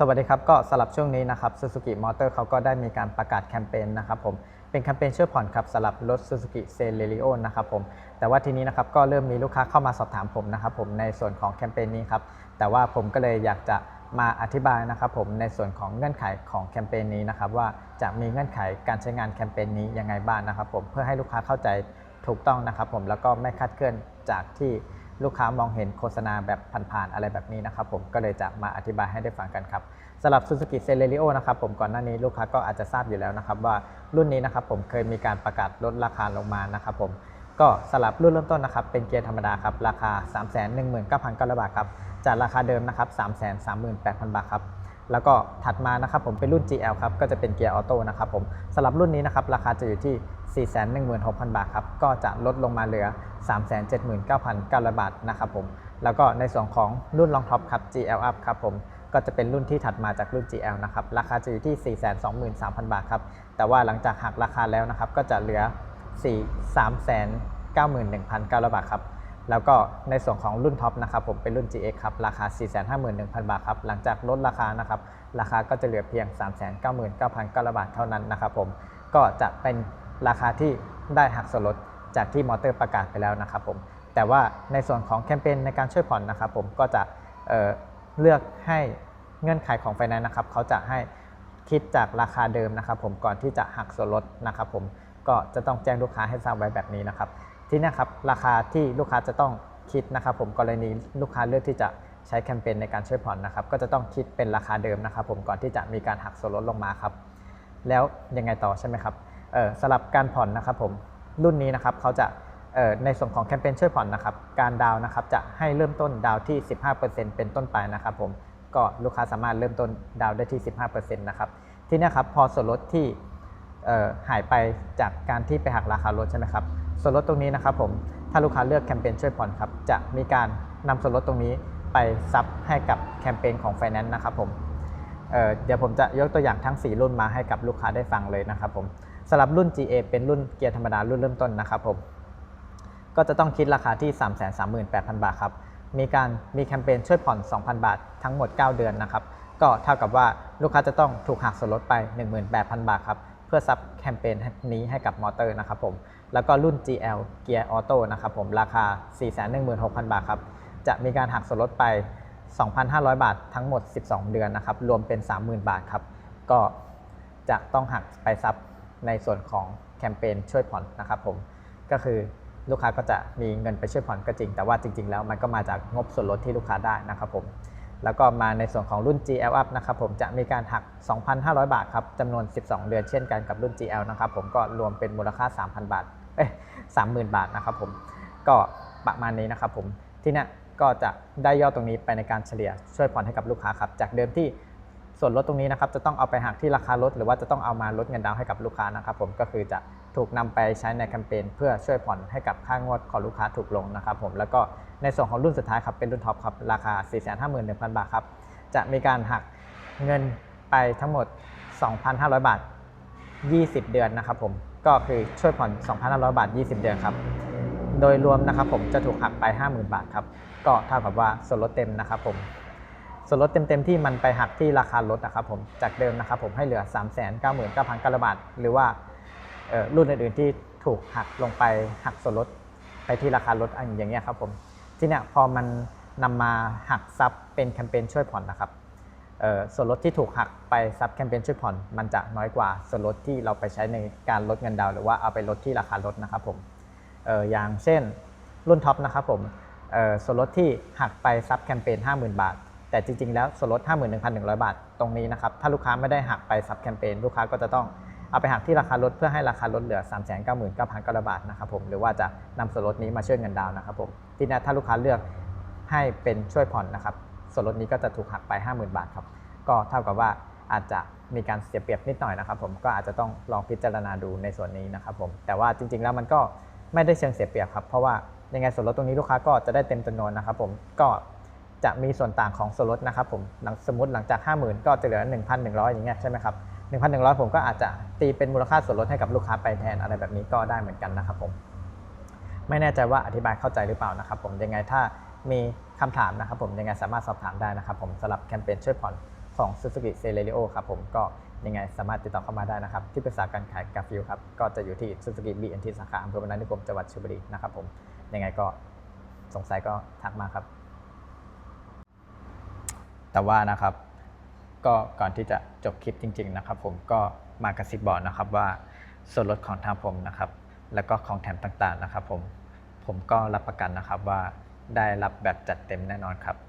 สวัสดีครับ ก็สำหรับช่วงนี้นะครับ Suzuki Motor เขาก็ได้มีการประกาศแคมเปญนะครับผมเป็นแคมเปญช่วยผ่อนครับสำหรับรถ Suzuki Celerio นะครับผมแต่ว่าทีนี้นะครับก็เริ่มมีลูกค้าเข้ามาสอบถามผมนะครับผมในส่วนของแคมเปญนี้ครับแต่ว่าผมก็เลยอยากจะมาอธิบายนะครับผมในส่วนของเงื่อนไขของแคมเปญนี้นะครับว่าจะมีเงื่อนไขการใช้งานแคมเปญนี้ยังไงบ้างนะครับผมเพื่อให้ลูกค้าเข้าใจถูกต้องนะครับผมแล้วก็ไม่คลาดเคลื่อนจากที่ ลูกค้ามองเห็นโฆษณาแบบผ่านๆอะไรแบบนี้นะครับผมก็เลยจะมาอธิบายให้ได้ฟังกันครับสำหรับ Suzuki Celerio นะครับผมก่อนหน้านี้ลูกค้าก็อาจจะทราบอยู่แล้วนะครับว่ารุ่นนี้นะครับผมเคยมีการประกาศลดราคาลงมานะครับผมก็สำหรับรุ่นเริ่มต้นนะครับเป็นเกียร์ธรรมดาครับราคา 319,900 บาทครับจากราคาเดิมนะครับ338,000 บาทครับแล้วก็ถัดมานะครับผมเป็นรุ่น GL ครับก็จะเป็นเกียร์ออโต้นะครับผมสำหรับรุ่นนี้นะครับราคาจะอยู่ที่ 416,000 บาทครับ ก็จะลดลงมาเหลือ 379,900 บาทนะครับผม แล้วก็ในส่วนของรุ่นรองท็อปครับ GL Up ครับผม ก็จะเป็นรุ่นที่ถัดมาจากรุ่น GL นะครับ ราคาจะอยู่ที่ 423,000 บาทครับ แต่ว่าหลังจากหักราคาแล้วนะครับ ก็จะเหลือ4 391,900 บาทครับ แล้วก็ในส่วนของรุ่นท็อปนะครับผม เป็นรุ่น GX ครับ ราคา 451,000 บาทครับ หลังจากลดราคานะครับ ราคาก็จะเหลือเพียง 399,900 บาทเท่านั้นนะครับผม ก็จะเป็น ราคาที่ได้หักส่วนลดจากที่มอเตอร์ประกาศไปแล้วนะครับผมแต่ว่าในส่วนของแคมเปญในการช่วยผ่อนนะครับผมก็จะเเลือกให้เงื่อนไขของไฟแนนซ์นะครับเขาจะให้คิดจากราคาเดิมนะครับผมก่อนที่จะหักส่วนลดนะครับผมก็จะต้องแจ้งลูกค้าให้ทราบไว้แบบนี้นะครับ ที่นี่ครับราคาที่ลูกค้าจะต้องคิดนะครับผมกรณีลูกค้าเลือกที่จะใช้แคมเปญในการช่วยผ่อนนะครับ ก็จะต้องคิดเป็นราคาเดิมนะครับ ผมก่อนที่จะมีการหักส่วนลดลงมาครับ แล้วยังไงต่อใช่ไหมครับ สำหรับการผ่อนนะครับผมรุ่นนี้นะครับเขาจะในส่วนของแคมเปญช่วยผ่อนนะครับการดาวนะครับจะให้เริ่มต้นดาวที่ 15%เป็นต้นไปนะครับผมก็ลูกค้าสามารถเริ่มต้นดาวได้ที่ 15%นะครับที่นี่ครับพอส่วนลดที่หายไปจากการที่ไปหักราคารถใช่ไหมครับส่วนลดตรงนี้นะครับผมถ้าลูกค้าเลือกแคมเปญช่วยผ่อนครับจะมีการนำส่วนลดตรงนี้ไปซับให้กับแคมเปญของ Finance นะครับผมเเดี๋ยวผมจะยกตัวอย่างทั้ง 4 รุ่นมาให้กับลูกค้าได้ฟังเลยนะครับผม สำหรับรุ่น GA เป็นรุ่นเกียร์ธรรมดารุ่นเริ่มต้นนะครับผม ก็จะต้องคิดราคาที่ 338,000 บาทครับ มีการมีแคมเปญช่วยผ่อน 2,000 บาททั้งหมด 9 เดือนนะครับ ก็เท่ากับว่าลูกค้าจะต้องถูกหักส่วนลดไป 18,000 บาทครับ เพื่อซับแคมเปญนี้ให้กับมอเตอร์นะครับผม แล้วก็รุ่น GL เกียร์ออโต้นะครับผม ราคา 416,000 บาทครับ จะมีการหักส่วนลดไป 2,500 บาททั้งหมด 12 เดือนนะครับ รวมเป็น 30,000 บาทครับ ก็จะต้องหักไปซับ ในส่วนของแคมเปญช่วยผ่อนนะครับผมก็คือลูกค้าก็จะมีเงินไปช่วยผ่อนก็จริง แต่ว่าจริง ๆ แล้วมันก็มาจากงบส่วนลดที่ลูกค้าได้นะครับผมแล้วก็มาในส่วนของรุ่น GL Up นะครับผมจะมีการหัก 2,500 บาทครับจำนวน 12 เดือนเช่นกันกับรุ่น GL นะครับผมก็รวมเป็นมูลค่า 3,000 บาทเอ้ย30,000 บาทนะครับผมก็ประมาณนี้นะครับผมที่นี้ก็จะได้ยอดตรงนี้ไปในการเฉลี่ยช่วยผ่อนให้กับลูกค้าครับจากเดิมที่ ส่วนลดตรงนี้นะครับจะต้องเอาไปหักที่ราคารถ หรือว่าจะต้องเอามาลดเงินดาวน์ให้กับลูกค้านะครับผมก็คือจะถูกนำไปใช้ในแคมเปญเพื่อช่วยผ่อนให้กับค่างวดของลูกค้าถูกลงนะครับผมแล้วก็ในส่วนของรุ่นสุดท้ายครับเป็นรุ่นท็อปครับราคา 451,000 บาทครับจะมีการหักเงินไปทั้งหมด 2,500 บาท 20 เดือนนะครับผมก็คือช่วยผ่อน 2,500 บาท 20 เดือนครับโดยรวมนะครับผมจะถูกหักไป 50,000 บาทครับก็เท่ากับว่าส่วนลดเต็มนะครับผม ส่วนลดเต็มๆที่มันไปหักที่ราคารถนะครับผมจากเดิมนะครับผมให้เหลือ 399,900บาท หรือว่ารุ่นอื่นๆที่ถูกหักลงไปหักส่วนลดไปที่ราคารถอันอย่างเงี้ยครับผมที่เนี้ยพอมันนำมาหักซับเป็นแคมเปญช่วยผ่อนนะครับส่วนลดที่ถูกหักไปซับแคมเปญช่วยผ่อน มันจะน้อยกว่าส่วนลดที่เราไปใช้ในการลดเงินดาวหรือว่าเอาไปลดที่ราคารถนะครับผมอออย่างเช่นรุ่นท็อปนะครับผมส่วนลดที่หักไปซับแคมเปญ50,000 บาท แต่จริง ๆ แล้วส่วนลด 51,100 บาทตรงนี้นะครับ ถ้าลูกค้าไม่ได้หักไปซับแคมเปญลูกค้าก็จะต้องเอาไปหักที่ราคาลดเพื่อให้ราคาลดเหลือ 399,900 บาทนะครับผมหรือว่าจะนำส่วนลดนี้มาช่วยเงินดาวน์นะครับผมทีนี้ถ้าลูกค้าเลือกให้เป็นช่วยผ่อนนะครับส่วนลดนี้ก็จะถูกหักไป 50,000 บาทครับก็เท่ากับว่าอาจจะมีการเสียเปรียบนิดหน่อยนะครับผมก็อาจจะต้องลองพิจารณาดูในส่วนนี้นะครับผมแต่ว่าจริง ๆ แล้วมันก็ไม่ได้เชิงเสียเปรียบครับเพราะว่ายังไงส่วนลดตรงนี้ลูกค้าก็จะได้เต็มจำนวนนะครับผมก็ จะมีส่วนต่างของส่วนลดนะครับผมหลังสมมติหลังจาก 50,000 ก็จะเหลือ 1,100 อย่างเงี้ยใช่ไหมครับ 1,100 ผมก็อาจจะตีเป็นมูลค่าส่วนลดให้กับลูกค้าไปแทนอะไรแบบนี้ก็ได้เหมือนกันนะครับผมไม่แน่ใจว่าอธิบายเข้าใจหรือเปล่านะครับผมยังไงถ้ามีคำถามนะครับผมยังไงสามารถสอบถามได้นะครับผมสำหรับแคมเปญช่วยผ่อนของ Suzuki c e l e r i o ครับผมก็ยังไงสามารถติดต่อเข้ามาได้นะครับ ที่ปรึกษาการขายกาฟิลครับ ก็จะอยู่ที่ Suzuki BNT สาขาอำเภอพนัสนิคมจังหวัดชลบุรีนะครับผมยังไงก็สงสัยก็ทักมาครับ แต่ว่านะครับ ก็ก่อนที่จะจบคลิปจริง ๆ นะครับ ผมก็มากระซิบบอกนะครับว่าส่วนลดของทางผมนะครับ แล้วก็ของแถมต่างๆนะครับ ผมผมก็รับประกันนะครับว่าได้รับแบบจัดเต็มแน่นอนครับ